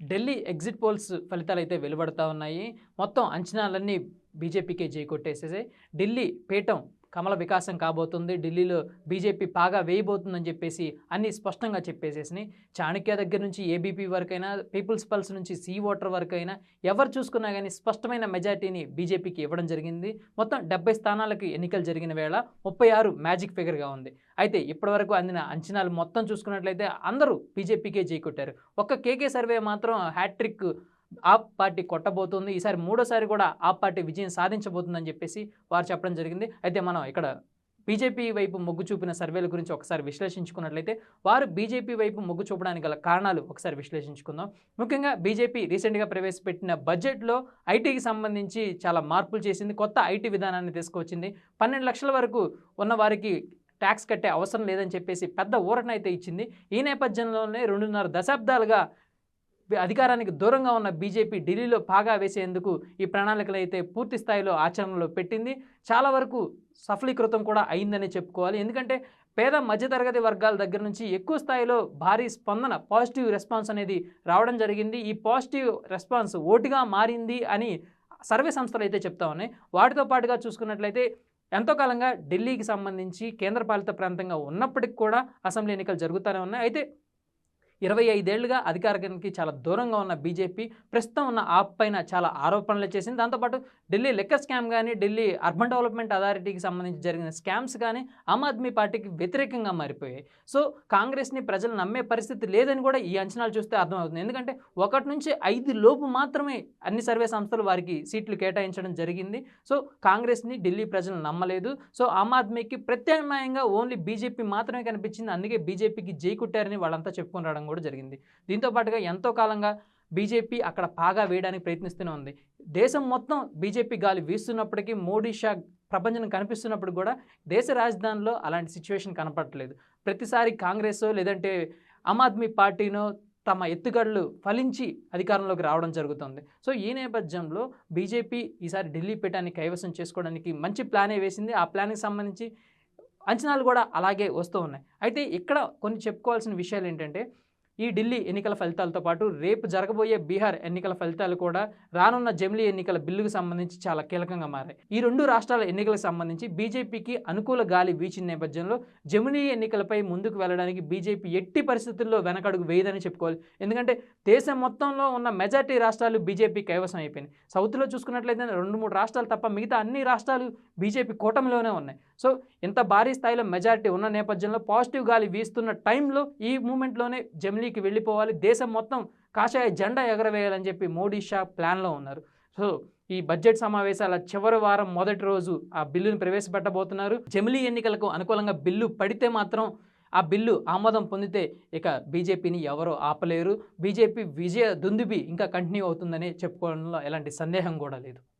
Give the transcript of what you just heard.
Delhi exit polls ఫలితాలు అయితే వెలువడతా ఉన్నాయి. మొత్తం అంచనాలన్నీ బీజేపీకే చేకొట్టేసేసాయి ఢిల్లీ పీఠం కమల వికాసం కాబోతుంది. ఢిల్లీలో బీజేపీ పాగా వేయబోతుందని చెప్పేసి అన్ని స్పష్టంగా చెప్పేసేసినాయి చాణక్య దగ్గర నుంచి ఏబీపీ వరకైనా పీపుల్స్ పల్స్ నుంచి సీ ఓటర్ వరకైనా ఎవరు చూసుకున్నా కానీ స్పష్టమైన మెజార్టీని బీజేపీకి ఇవ్వడం జరిగింది. మొత్తం డెబ్బై స్థానాలకు ఎన్నికలు జరిగిన వేళ ముప్పై ఆరు మ్యాజిక్ ఫిగర్గా ఉంది. అయితే ఇప్పటివరకు అందిన అంచనాలు మొత్తం చూసుకున్నట్లయితే అందరూ బీజేపీకే చేకొట్టారు. కొట్టారు ఒక్క కేకే సర్వే మాత్రం హ్యాట్రిక్ ఆప్ పార్టీ కొట్టబోతుంది. ఈసారి మూడోసారి కూడా ఆప్ పార్టీ విజయం సాధించబోతుందని చెప్పేసి వారు చెప్పడం జరిగింది. అయితే మనం ఇక్కడ బీజేపీ వైపు మొగ్గు చూపిన సర్వేల గురించి ఒకసారి విశ్లేషించుకున్నట్లయితే వారు బీజేపీ వైపు మొగ్గు చూపడానికి గల కారణాలు ఒకసారి విశ్లేషించుకుందాం. ముఖ్యంగా బీజేపీ రీసెంట్గా ప్రవేశపెట్టిన బడ్జెట్లో ఐటీకి సంబంధించి చాలా మార్పులు చేసింది. కొత్త ఐటీ విధానాన్ని తీసుకొచ్చింది పన్నెండు లక్షల వరకు ఉన్న వారికి ట్యాక్స్ కట్టే అవసరం లేదని చెప్పేసి పెద్ద ఊరటనైతే ఇచ్చింది. ఈ నేపథ్యంలోనే రెండున్నర దశాబ్దాలుగా అధికారానికి దూరంగా ఉన్న బీజేపీ ఢిల్లీలో పాగా వేసేందుకు ఈ ప్రణాళికలు అయితే పూర్తి స్థాయిలో ఆచరణలో పెట్టింది. చాలా వరకు సఫలీకృతం కూడా అయిందని చెప్పుకోవాలి. ఎందుకంటే పేద మధ్యతరగతి వర్గాల దగ్గర నుంచి ఎక్కువ స్థాయిలో భారీ స్పందన పాజిటివ్ రెస్పాన్స్ అనేది రావడం జరిగింది. ఈ పాజిటివ్ రెస్పాన్స్ ఓటుగా మారింది అని సర్వే సంస్థలు అయితే చెప్తా ఉన్నాయి. వాటితో పాటుగా చూసుకున్నట్లయితే ఎంతో కాలంగా ఢిల్లీకి సంబంధించి కేంద్రపాలిత ప్రాంతంగా ఉన్నప్పటికీ కూడా అసెంబ్లీ ఎన్నికలు జరుగుతూనే ఉన్నాయి. అయితే ఇరవై ఐదేళ్ళుగా అధికారానికి చాలా దూరంగా ఉన్న బీజేపీ ప్రస్తుతం ఉన్న ఆప్ పైన చాలా ఆరోపణలు చేసింది. దాంతోపాటు ఢిల్లీ లెక్కర్ స్కామ్ కానీ ఢిల్లీ అర్బన్ డెవలప్మెంట్ అథారిటీకి సంబంధించి జరిగిన స్కామ్స్ కానీ ఆమ్ ఆద్మీ పార్టీకి వ్యతిరేకంగా మారిపోయాయి. సో కాంగ్రెస్ని ప్రజలు నమ్మే పరిస్థితి లేదని కూడా ఈ అంచనాలు చూస్తే అర్థమవుతుంది. ఎందుకంటే ఒకటి నుంచి ఐదు లోపు మాత్రమే అన్ని సర్వే సంస్థలు వారికి సీట్లు కేటాయించడం జరిగింది. సో కాంగ్రెస్ని ఢిల్లీ ప్రజలు నమ్మలేదు. సో ఆమ్ ఆద్మీకి ప్రత్యామ్నాయంగా ఓన్లీ బీజేపీ మాత్రమే కనిపించింది. అందుకే బీజేపీకి జై కుట్టారని వాళ్ళంతా చెప్పుకొని రావడం కూడా జరిగింది. దీంతో పాటుగా ఎంతో కాలంగా బీజేపీ అక్కడ పాగా వేయడానికి ప్రయత్నిస్తూనే ఉంది. దేశం మొత్తం బీజేపీ గాలి వీస్తున్నప్పటికీ మోడీ షా ప్రపంచం కనిపిస్తున్నప్పుడు కూడా దేశ రాజధానిలో అలాంటి సిచ్యువేషన్ కనపడట్లేదు. ప్రతిసారి కాంగ్రెస్ లేదంటే ఆమ్ ఆద్మీ పార్టీనో తమ ఎత్తుగడలు ఫలించి అధికారంలోకి రావడం జరుగుతుంది. సో ఈ నేపథ్యంలో బీజేపీ ఈసారి ఢిల్లీ పీఠాన్ని కైవసం చేసుకోవడానికి మంచి ప్లానే వేసింది. ఆ ప్లాన్కి సంబంధించి అంచనాలు కూడా అలాగే వస్తూ ఉన్నాయి. అయితే ఇక్కడ కొన్ని చెప్పుకోవాల్సిన విషయాలు ఏంటంటే ఈ ఢిల్లీ ఎన్నికల ఫలితాలతో పాటు రేపు జరగబోయే బీహార్ ఎన్నికల ఫలితాలు కూడా రానున్న జమిలీ ఎన్నికల బిల్లుకు సంబంధించి చాలా కీలకంగా మారాయి. ఈ రెండు రాష్ట్రాల ఎన్నికలకు సంబంధించి బీజేపీకి అనుకూల గాలి వీచిన నేపథ్యంలో జమిలీ ఎన్నికలపై ముందుకు వెళ్ళడానికి బీజేపీ ఎట్టి పరిస్థితుల్లో వెనకడుగు వేయదని చెప్పుకోవాలి. ఎందుకంటే దేశం మొత్తంలో ఉన్న మెజార్టీ రాష్ట్రాలు బీజేపీ కైవసం అయిపోయినాయి. సౌత్లో చూసుకున్నట్లయితే రెండు మూడు రాష్ట్రాలు తప్ప మిగతా అన్ని రాష్ట్రాలు బీజేపీ కూటమిలోనే ఉన్నాయి. సో ఇంత భారీ స్థాయిలో మెజార్టీ ఉన్న నేపథ్యంలో పాజిటివ్ గాలి వీస్తున్న టైంలో ఈ మూమెంట్లోనే ఢిల్లీకి వెళ్ళిపోవాలి. దేశం మొత్తం కాషాయ జెండా ఎగరవేయాలని చెప్పి మోడీ షా ప్లాన్లో ఉన్నారు. సో ఈ బడ్జెట్ సమావేశాల చివరి వారం మొదటి రోజు ఆ బిల్లును ప్రవేశపెట్టబోతున్నారు. జమిలీ ఎన్నికలకు అనుకూలంగా బిల్లు పడితే మాత్రం ఆ బిల్లు ఆమోదం పొందితే ఇక బీజేపీని ఎవరో ఆపలేరు. బీజేపీ విజయ దుందుబి ఇంకా కంటిన్యూ అవుతుందని చెప్పుకోవడంలో ఎలాంటి సందేహం కూడా లేదు.